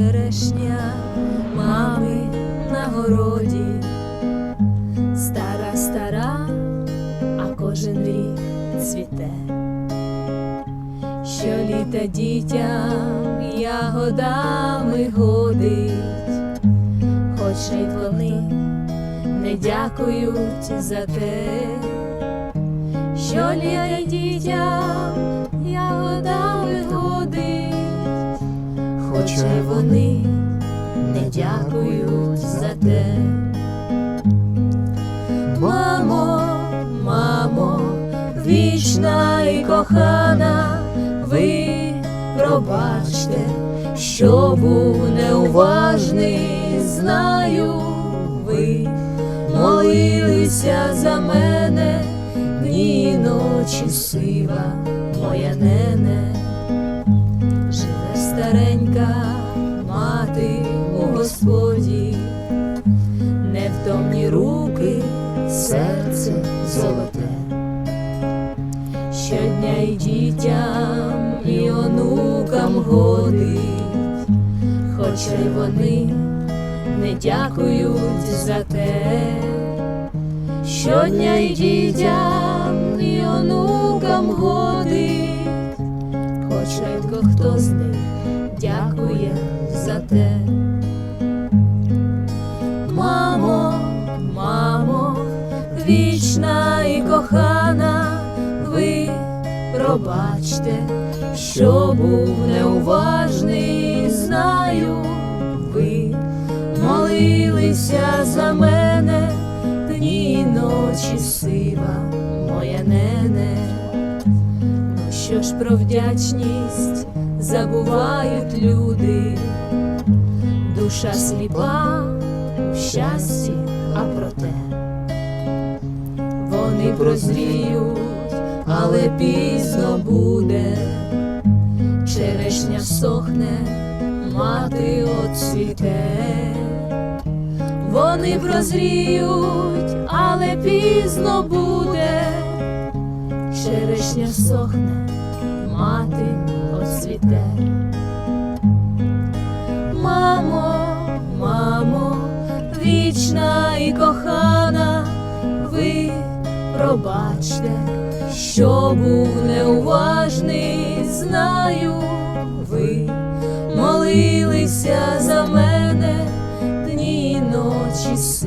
черешня мами на городі, стара, стара, а кожен рік цвіте, що літа дітям ягодами годить, хоч й вони не дякують за те, що літа дітям. Хоча вони не дякують за те. Мамо, мамо, вічна і кохана, ви пробачте, що був неуважний, знаю, ви молилися за мене, дні ночі сива, моя нене, старенька мати у Господі, невтомні руки, серце золоте. Щодня й дітям, і онукам годить, хоча й вони не дякують за те, щодня й дітям, і онукам годить, хоча й рідко хто з них дякує за те. Мамо, мамо, вічна і кохана, ви пробачте, що був неуважний, знаю, ви молилися за мене, дні й ночі сива, моя нене. Ну що ж про вдячність забувають люди, душа сліпа в щасті, а проте вони прозріють, але пізно буде, черешня сохне, мати оцвіте. Вони прозріють, але пізно буде, черешня сохне, мати кохана, ви пробачте, що був неуважний, знаю, ви молилися за мене, дні і ночі.